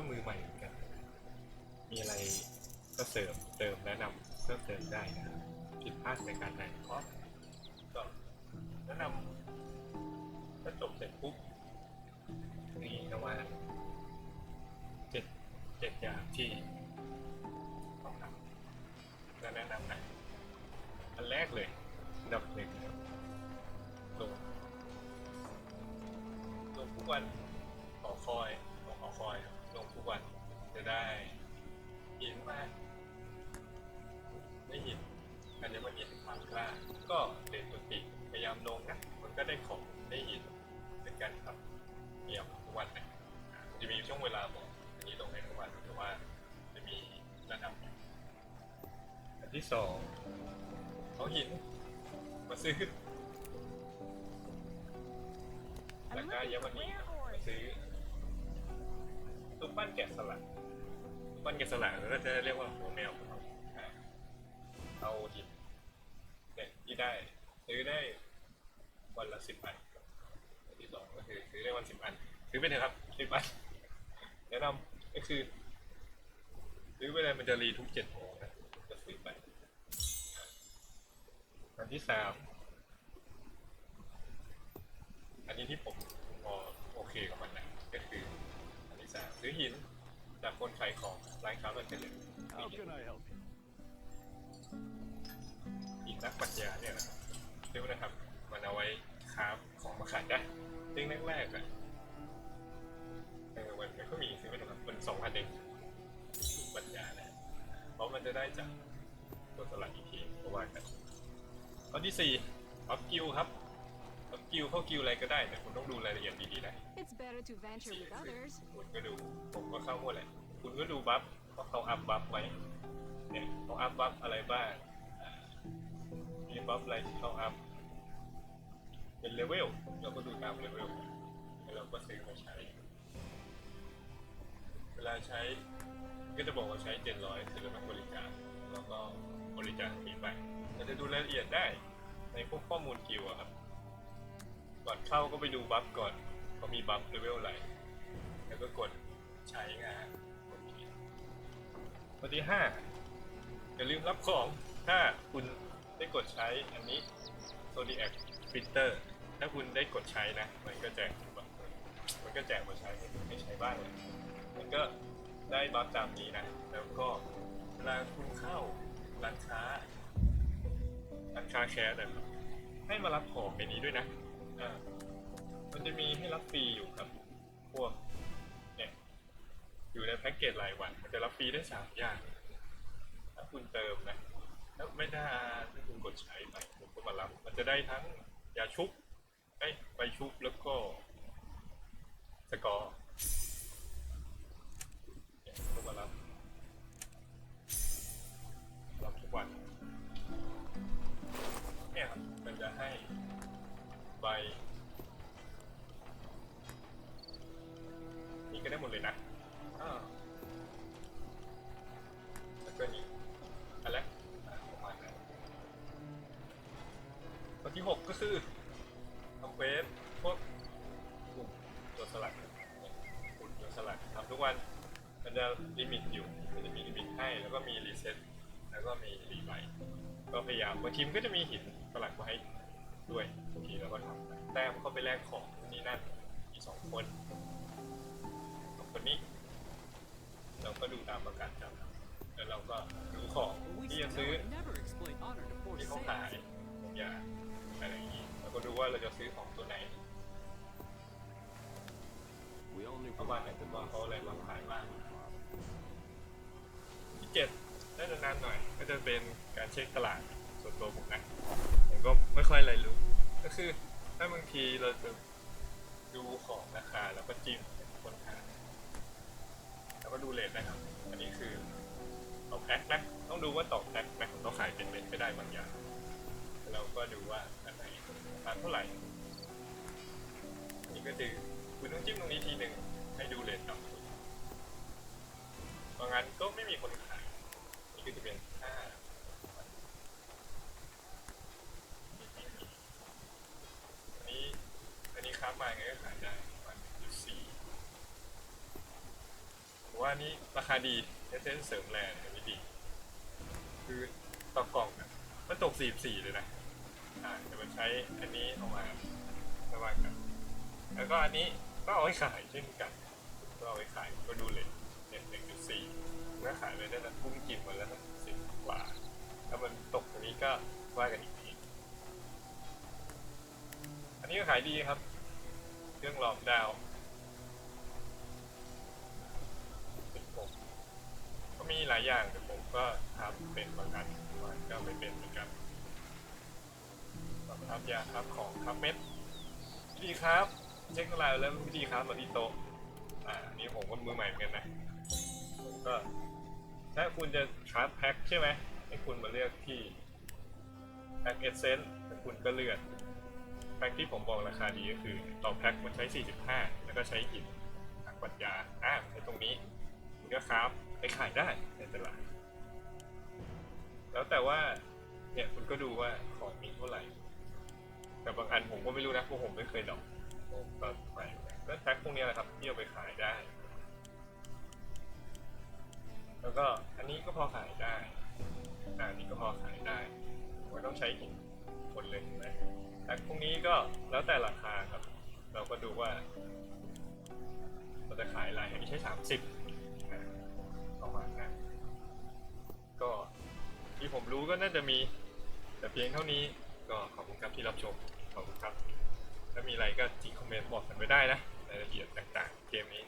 ก็มือใหม่เหมือนกัน มีอะไรก็เสริมเติมแนะนำเพิ่มเติมได้นะครับผิดพลาดในการถ่ายทอดก็แนะนำถ้าจบเสร็จปุ๊บนี่นะว่าเจ็ดเจ็ดอย่างที่ต้องทำจะแนะนำหนอันแรกเลยดับหนึ่งลงลงทุกวัน ได้ยินมากได้ยินอันนี้มันยินความกล้า ก็เรียนตัวติพยายามลงนะมันก็ได้ของได้ยินเป็นการทำพยายามทุกวันนะอ่าจะมีช่วงเวลาบอกอันนี้ลงในทุกวันแต่ว่าจะมีระดับอันที่สองเขาหินมาซื้อแล้วก็เยาวนีมาซื้อรูปปั้นแกะสลัก ปั้นแกะสลักก็จะเรียกว่าหัวแมวครับอ่าเอาหินเนี่ยที่ได้ซื้อได้วันละสิบอันอันที่สองก็คือซื้อได้วันสิบอันซื้อไปเถอะครับสิบอันแนะนำก็คือซื้อไปเลยมันจะรีทุกเจ็ดโมงนะก็ซื้อไปอันที่สามอันนี้ที่ผมพอโอเคกับมันนะก็คืออันที่สามซื้อหิน คนขายของร้านค้ามันเป็นเลย How can I help you? หินนักปัญญาเนี่ยนะครับซื้อมานะครับมันเอาไว้ค้าของมาขายได้ซึ่งแรกๆอะเออมันมันก็มีซื้อมานะครับมันสองพันเองหินปัญญานะเพราะมันจะได้จากตัวสลัดอีกทีก็ว่ากันข้อที่สี่อัพกิลครับอัพกิลเข้ากิลอะไรก็ได้แต่คุณต้องดูรายละเอียดดีๆนะ It's better to venture with others. คุณก็ดูผมก็เข้าหมดแหละ คุณก็ดูบัฟว่าเขาอัพบัฟไว้เนี่ยเขาอัพบัฟอะไรบ้างมีบัฟอะไรที่เขาอัพเป็นเลเวลเราก็ดูตามเลเวลแล้วเราก็ซื้อมาใช้ เวลาใช้ก็จะบอกว่าใช้700คือเราต้องบริการแล้วก็บริจาคฟรีไปเราจะดูรายละเอียดได้ในพวกข้อมูลกิวอะครับ ก่อนเข้าก็ไปดูบัฟก่อนเขามีบัฟเลเวลอะไรแล้วก็กดใช้งาน ข้อที่ห้าอย่าลืมรับของถ้าคุณได้กดใช้อันนี้ Zodiac Filter ถ้าคุณได้กดใช้นะ มันก็แจกมันก็แจกมาใช้ให้คุณได้ใช้บ้างเลยมันก็ได้บัฟตามนี้นะ แล้วก็เวลาคุณเข้าร้านค้าร้านค้าแคสนะครับให้มารับของในนี้ด้วยนะ อ่า มันจะมีให้รับฟรีอยู่ครับ พวก อยู่ในแพ็กเกจรายวันมันจะรับฟรีได้สามอย่าง ถ้าคุณเติมนะแล้วไม่ได้ถ้าคุณกดใช้ไปผมก็มารับ มันจะได้ทั้งยาชุบไอ้ใบชุบแล้วก็สกอร์เนี่ยก็มารับรับทุกวันเนี่ยครับมันจะให้ใบ นี่ก็ได้หมดเลยนะ หกก็คือทำเควสพวกกลุ่มตัวสลัดกลุ่มตัวสลัดทำทุกวันมันจะลิมิตอยู่มันจะมีลิมิตให้แล้วก็มีรีเซ็ตแล้วก็มีรีไวท์ก็พยายามบางทีมนก็จะมีหินสลักมาให้ด้วยบางทีเราก็ทำแต้มเข้าไปแลกของนี่นั่นมีสองคนของคนนี้ เราก็ดูตามประกาศจับแล้วเราก็ดูของ We ที่ should จะซื้อ never, never explain honor to poor ที่เขาขาย saints. บางอย่าง อะไรอย่างนี้เราก็ดูว่าเราจะซื้อของตัวไหน We only ประมาณไหน provide the ว่า most เขาอะไรวาง skilled ขายบ้าง farmers. ที่เจ็ดน่าจะนานหน่อย ก็จะเป็นการเช็คตลาดส่วนตัวผมนะผมก็ไม่ค่อยอะไรรู้ ก็คือ ถ้าบางทีเราจะดูของราคาแล้วก็จิ้มคนขายแล้วก็ดูเลทนะครับ อันนี้คือต่อแพ็คนะ ต้องดูว่าต่อแพ็คนะเราขายเป็นเม็ดไม่ได้บางอย่าง เราก็ดูว่าอันไหนราคาเท่าไหร่ นี่ก็คือคุณต้องจิ้มตรงนี้ทีหนึ่งให้ดูเลทต่ำสุดบาะงงานก็ไม่มีคนขายนี่ก็จะเป็นค่าอันนี้อันนี้ครับมาไงก็ขายได้ประมาณจุดสี่โอ้ผมว่านี่ราคาดีเอเซนเสริมแรงอันนี้ดี คือต่อกล่อง ตกสี่สี่เลยนะ อ่าจะมาใช้อันนี้เออกมาไม่ว่ากัน แล้วก็อันนี้ก็เอาไว้ขายเช่นกัน ก็เอาไว้ขายก็ดูเลยเนี่ยหนึ่งจุดสี่ก็ขายไปได้ละกุ้งกินมาแล้วสิบกว่า ถ้ามันตกตรงนี้ก็ว่ากันอีกทีอันนี้ก็ขายดีครับ เครื่องหลอมดาวสิบหกก็มีหลายอย่างแต่ ก็ทำเป็นบางอันบางอันก็ไม่เป็นเหมือนกันทำยาครับของครับเม็ดวิธีครับ เช็คอะไรแล้ววิธีครับมาที่โต๊ะอ่านี่ผมก็มือใหม่เหมือนกันนะผมก็ถ้าคุณจะคราฟแพ็คใช่ไหมให้คุณมาเลือกที่แพ็คเอเซนต์แล้วคุณก็เลือกแพ็คที่ผมบอกราคาดีก็คือต่อแพ็คมันใช้ 45 แล้วก็ใช้หินหักปัญญาอ่าใช้ตรงนี้คุณก็คราฟไปขายได้ในตลาด แล้วแต่ว่า เนี่ยคุณก็ดูว่าของมีเท่าไหร่ แต่บางอันผมก็ไม่รู้นะเพราะผมไม่เคยดอกผมก็ไปแล้วแพ็คพวกนี้แหละครับที่เอาไปขายได้ แล้วก็อันนี้ก็พอขายได้อันนี้ก็พอขายได้ไม่ต้องใช้หินคนเลยนะแต่พวกนี้ก็แล้วแต่ราคาครับ เราก็ดูว่าเราจะขายอะไรอันนี้ใช้สามสิบประมาณนั้นก็ ที่ผมรู้ก็น่าจะมี แต่เพียงเท่านี้ก็ขอบคุณครับที่รับชม ขอบคุณครับ ถ้ามีอะไรก็ทิ้งคอมเมนต์บอกกันไว้ได้นะรายละเอียดต่างๆ เกมนี้